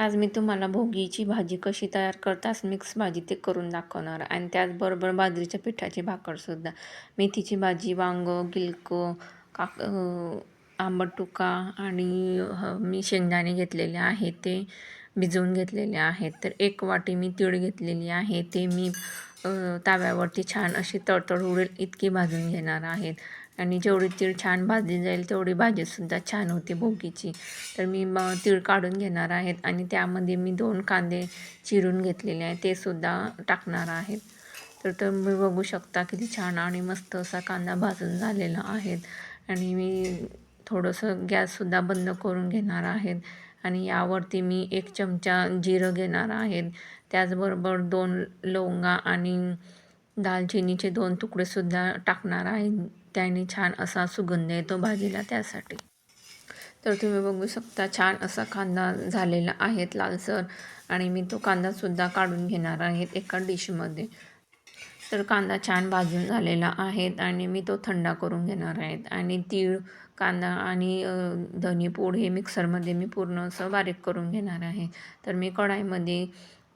आज मी तुम्हाला भोगीची भाजी कशी तयार करतास मिक्स भाजी ते करून दाखवणार. आणि त्याचबरोबर बाजरीच्या पिठाची भाकरसुद्धा मेथीची भाजी वांगं गिलकं काक आंबट टुका आणि मी शेंगदाणे घेतलेले आहे ते भिजवून घेतलेले आहेत. तर एक वाटी मी तीळ घेतलेली आहे ते मी ताव्यावरती छान अशी तळतळ उडेल इतकी भाजून घेणार आहेत. आणि जेवढी तीळ छान भाजली जाईल तेवढी भाजीसुद्धा छान होते भोगीची. तर मी मग तीळ काढून घेणार आहेत आणि त्यामध्ये मी दोन कांदे चिरून घेतलेले आहे ते सुद्धा टाकणार आहेत. तर तुम्ही बघू शकता किती छान आणि मस्त असा कांदा भाजून झालेला आहे आणि मी थोडंसं गॅससुद्धा बंद करून घेणार आहेत. आणि यावरती मी एक चमचा जिरं घेणार आहेत. त्याचबरोबर दोन लवंगा आणि दालचिनीचे दोन तुकडेसुद्धा टाकणार आहेत त्याने छान असा सुगंध येतो भाजीला त्यासाठी. तर तुम्ही बघू शकता छान असा कांदा झालेला आहेत लालसर आणि मी तो कांदासुद्धा काढून घेणार आहेत एका डिशमध्ये. तर कांदा छान भाजून झालेला आहे आणि मी तो थंडा करून घेणार आहेत आणि तीळ कांदा आणि धनीपूड हे मिक्सरमध्ये मी पूर्ण असं बारीक करून घेणार आहे. तर मी कढाईमध्ये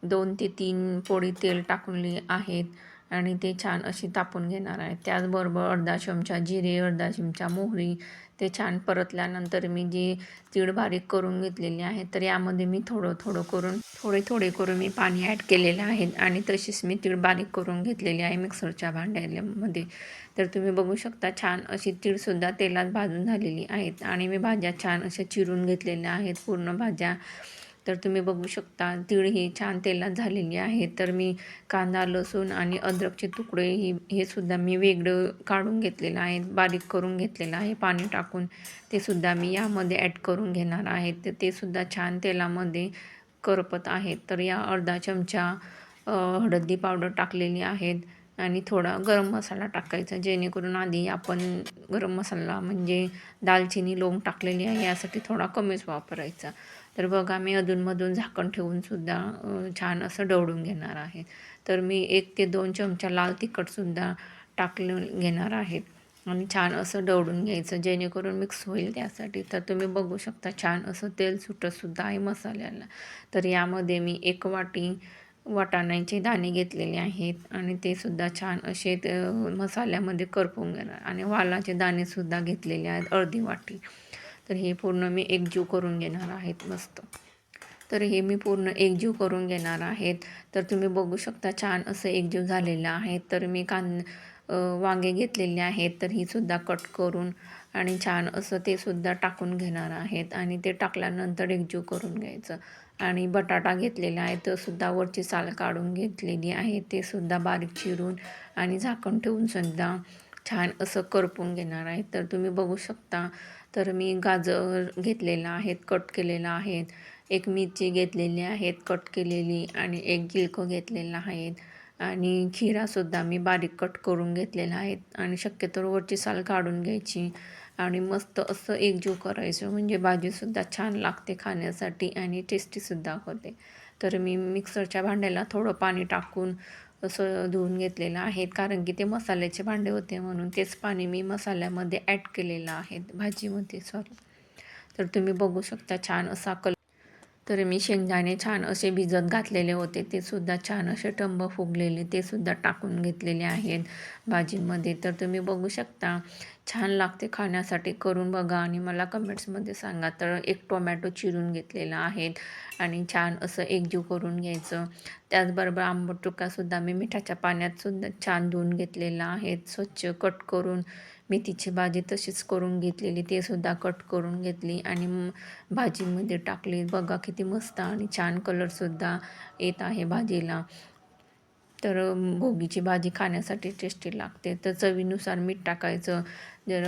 दोन ते तीन पोळी तेल टाकलेली आहेत. आणि ते छान अशी तापून घेणार आहे त्याचबरोबर अर्धा चमचा जिरे अर्धा चमचा मोहरी ते छान परतल्यानंतर मी जी तीळ बारीक करून घेतलेली आहे तर यामध्ये मी थोडं थोडं करून थोडे थोडे करून मी पाणी ॲड केलेलं आहे. आणि तशीच मी तीळ बारीक करून घेतलेली आहे मिक्सरच्या भांड्यामध्ये. तर तुम्ही बघू शकता छान अशी तीळसुद्धा तेलात भाजून झालेली आहेत. आणि मी भाज्या छान अशा चिरून घेतलेल्या आहेत. पूर्ण भाज्या तर तुम्ही बघू शकता तीळ ही छान तेलात झालेली आहे. तर मी कांदा लसूण आणि अद्रकचे तुकडे ही हे सुद्धा मी वेगळं काढून घेतलेलं आहे बारीक करून घेतलेलं आहे. पाणी टाकून ते सुद्धा मी यामध्ये ॲड करून घेणार आहे. तर ते सुद्धा छान तेलामध्ये करपत आहेत. तर या अर्धा चमचा हळदी पावडर टाकलेली आहेत आणि थोडा गरम मसाला टाकायचा जेणेकरून आधी आपण गरम मसाला म्हणजे दालचिनी लोंग टाकलेली आहे यासाठी थोडा कमीच वापरायचा. तर बघा मी अधूनमधून झाकण ठेवूनसुद्धा छान असं डवडून घेणार आहे. तर मी एक ते दोन चमचा लाल तिखटसुद्धा टाकलं घेणार आहे आणि छान असं डवडून घ्यायचं. जेणेकरून मिक्स होईल त्यासाठी. तर तुम्ही बघू शकता छान असं तेल सुटतसुद्धा आहे मसाल्याला. तर यामध्ये मी एक वाटी वाटाण्याचे दाणे घेतलेले आहेत आणि ते सुद्धा छान असे मसाल्यामध्ये करपून घेणार. आणि वालाचे दाणेसुद्धा घेतलेले आहेत अर्धी वाटी. तर हे पूर्ण मी एकजीव करून घेणार आहेत मस्त. तर हे मी पूर्ण एकजीव करून घेणार आहेत. तर तुम्ही बघू शकता छान असं एकजीव झालेलं आहे. तर मी कान वांगे घेतलेले आहेत. तर ही सुद्धा कट करून आणि छान असं ते सुद्धा टाकून घेणार आहेत. आणि ते टाकल्यानंतर एकजीव करून घ्यायचं. आणि बटाटा घेतलेला आहे तो सुद्धा वरची साल काढून घेतलेली आहे. ते सुद्धा बारीक चिरून आणि झाकण ठेवून सुद्धा छान असं करपून घेणार आहे. तर तुम्ही बघू शकता. तर मी गाजर घेतलेला आहेत कट केलेला आहेत. एक मिरची घेतलेली आहेत कट केलेली आणि एक गिलकं घेतलेला आहेत. आणि खिरासुद्धा मी बारीक कट करून घेतलेला आहेत आणि शक्यतो वरची साल काढून घ्यायची. आणि मस्त असं एकजीव करायचं म्हणजे भाजीसुद्धा छान लागते खाण्यासाठी आणि टेस्टीसुद्धा होते. तर मी मिक्सरच्या भांड्याला थोडं पाणी टाकून असं धुवून घेतलेलं आहे. कारण की ते मसाल्याचे भांडे होते म्हणून तेच पाणी मी मसाल्यामध्ये ॲड केलेलं आहे. भाजीमध्ये सॉरी तर तुम्ही बघू शकता छान असा कल तर मी शेंगदाणे छान असे भिजत घातलेले होते. ते सुद्धा छान असे टंब फुगलेले. ते सुद्धा टाकून घेतलेले आहेत भाजीमध्ये. तर तुम्ही बघू शकता छान लागते खाण्यासाठी. करून बघा आणि मला कमेंट्समध्ये सांगा. तर एक टोमॅटो चिरून घेतलेला आहे आणि छान असं एकजीव करून घ्यायचं. त्याचबरोबर आंबट टुकासुद्धा मी मिठाच्या पाण्यातसुद्धा छान धुवून घेतलेला आहे. स्वच्छ कट करून मेथीची भाजी तशीच करून घेतलेली ते सुद्धा कट करून घेतली आणि भाजीमध्ये टाकली. बघा किती मस्त आणि छान कलरसुद्धा येत आहे भाजीला. तर भोगीची भाजी खाण्यासाठी टेस्टी लागते. तर चवीनुसार मीठ टाकायचं जर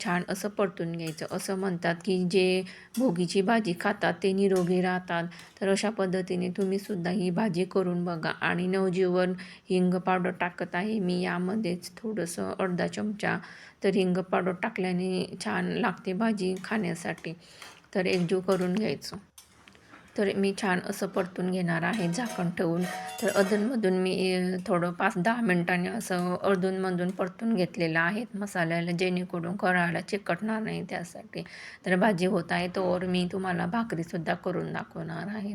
छान असं परतून घ्यायचं. असं म्हणतात की जे भोगीची भाजी खातात ते निरोगी राहतात. तर अशा पद्धतीने तुम्हीसुद्धा ही भाजी करून बघा. आणि नवजीवन हिंग पावडर टाकत आहे. मी यामध्येच थोडंसं अर्धा चमचा तर हिंग पावडर टाकल्याने छान लागते भाजी खाण्यासाठी. तर एकजीव करून घ्यायचं. तर मी छान असं परतून घेणार आहे झाकण ठेवून. तर अधूनमधून मी थोडं पाच दहा मिनटांनी असं अधूनमधून परतून घेतलेलं आहे. मसाल्याला जेणेकरून करायला चिकटणार नाही त्यासाठी. तर भाजी होत आहे तोवर मी तुम्हाला भाकरीसुद्धा करून दाखवणार आहे.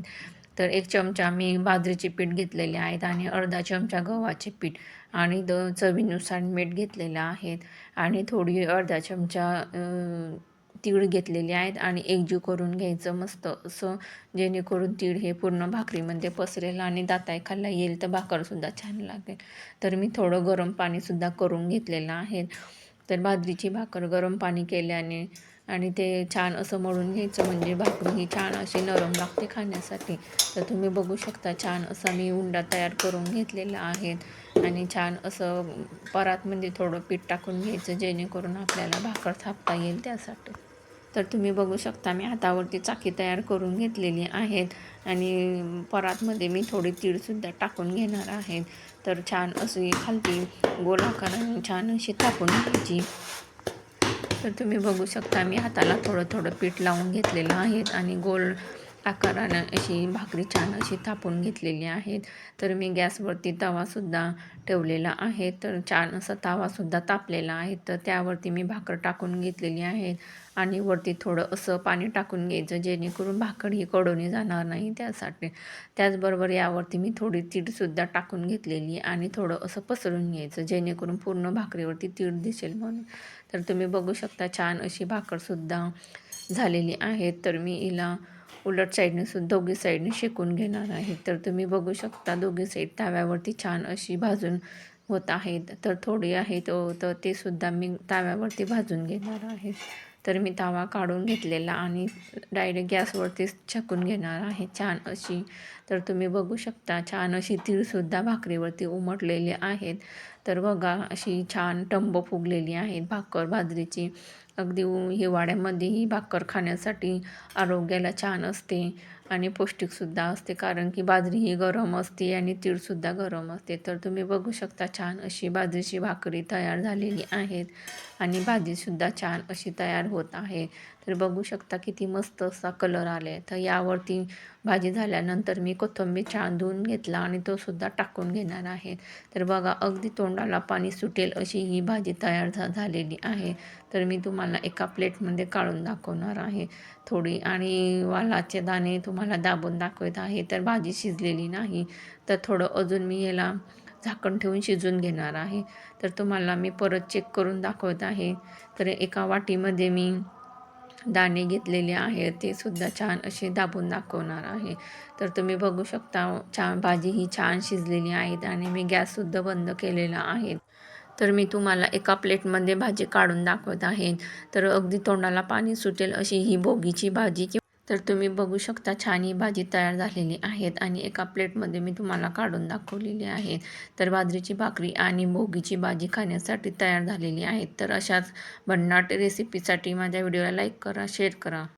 तर एक चमचा मी बाजरीचे पीठ घेतलेले आहेत आणि अर्धा चमचा गव्हाचे पीठ आणि द चवीनुसार मीठ घेतलेलं आहेत आणि थोडी अर्धा चमचा तीळ घेतलेले आहेत आणि एकजीव करून घ्यायचं मस्त असं जेणेकरून तीळ हे पूर्ण भाकरीमध्ये पसरेल आणि दाताय खाल्ला येईल तर भाकरसुद्धा छान लागेल. तर मी थोडं गरम पाणीसुद्धा करून घेतलेलं आहे. तर बाजरीची भाकर गरम पाणी केल्याने आणि ते छान असं मळून घ्यायचं म्हणजे भाकरी ही छान अशी नरम लागते खाण्यासाठी. तर तुम्ही बघू शकता छान असा मी उंडा तयार करून घेतलेला आहे आणि छान असं परातमध्ये थोडं पीठ टाकून घ्यायचं जेणेकरून आपल्याला भाकर थापता येईल त्यासाठी. तर तुम्ही बघू शकता मी हातावरती चाकी तयार करून घेतलेली आहेत आणि परातमध्ये मी थोडी तीळसुद्धा टाकून घेणार आहे. तर छान अशी खालती गोलाकाराने छान अशी टाकून घ्यायची. तर तुम्ही बघू शकता मी हाताला थोडं थोडं पीठ लावून घेतलेलं आहे आणि गोल आकारानं अशी भाकरी छान अशी थापून घेतलेली आहेत. तर मी गॅसवरती तवासुद्धा ठेवलेला आहे. तर छान असा तवासुद्धा तापलेला आहे. तर त्यावरती मी भाकर टाकून घेतलेली आहे. आणि वरती थोडं असं पाणी टाकून घ्यायचं जेणेकरून भाकर ही कडवणी जाणार नाही त्यासाठी. त्याचबरोबर यावरती मी थोडी तीळसुद्धा टाकून घेतलेली आणि थोडं असं पसरून घ्यायचं जेणेकरून पूर्ण भाकरीवरती तीळ दिसेल म्हणून. तर तुम्ही बघू शकता छान अशी भाकरसुद्धा झालेली आहे. तर मी हिला उलट साईडने सुद्धा दोघी साईडने शेकून घेणार आहे. तर तुम्ही बघू शकता दोघी साईड तव्यावरती छान अशी भाजून होत आहेत. तर थोडी आहे तो तर ते सुद्धा मी तव्यावरती भाजून घेणार आहे. तर मी तवा काढून घेतलेला आणि डायरेक्ट गॅसवरतीच छकून घेणार आहे छान अशी. तर तुम्ही बघू शकता छान अशी तीळसुद्धा भाकरीवरती उमटलेली आहेत. तर बघा अशी छान टंब फुगलेली आहेत भाकर बाजरीची अगदी हिवाळ्यामध्येही भाकर खाण्यासाठी आरोग्याला छान असते. आणि पौष्टिकसुद्धा असते. कारण की बाजरी ही गरम असते आणि तीळसुद्धा गरम असते. तर तुम्ही बघू शकता छान अशी बाजरीची भाकरी तयार झालेली आहेत. आणि भाजीसुद्धा छान अशी तयार होत आहे. तर बघू शकता किती मस्त असा कलर आले तर यावरती भाजी झाल्यानंतर मी कोथिंबीर छान धुवून घेतला आणि तो सुद्धा टाकून घेणार आहे. तर बघा अगदी तोंडाला पाणी सुटेल अशी ही भाजी तयार झा झालेली आहे. तर मी तुम्हाला एका प्लेटमध्ये काढून दाखवणार आहे. थोडी आणि वालाचे दाणे तुम्हाला दाबून दाखवत आहे तर भाजी शिजलेली नाही तर थोडं अजून मी याला झाकण ठेवून शिजून घेणार आहे. तर तुम्हाला मी परत चेक करून दाखवत आहे. तर एका वाटीमध्ये मी दाणे घेतलेले आहेत ते सुद्धा छान असे दाबून दाखवणार आहे. तर तुम्ही बघू शकता छान भाजी ही छान शिजलेली आहेत आणि मी गॅससुद्धा बंद केलेला आहे. तर मी तुम्हाला एका प्लेटमध्ये भाजी काढून दाखवत आहे. तर अगदी तोंडाला पाणी सुटेल अशी ही भोगीची भाजी कि तर तुम्ही बघू शकता छान ही भाजी तयार झालेली आहेत आणि एका प्लेटमध्ये मी तुम्हाला काढून दाखवलेली आहे. तर बाजरीची भाकरी आणि भोगीची भाजी खाण्यासाठी तयार झालेली आहेत. तर अशाच भन्नाट रेसिपीसाठी माझ्या व्हिडिओला लाईक करा शेअर करा.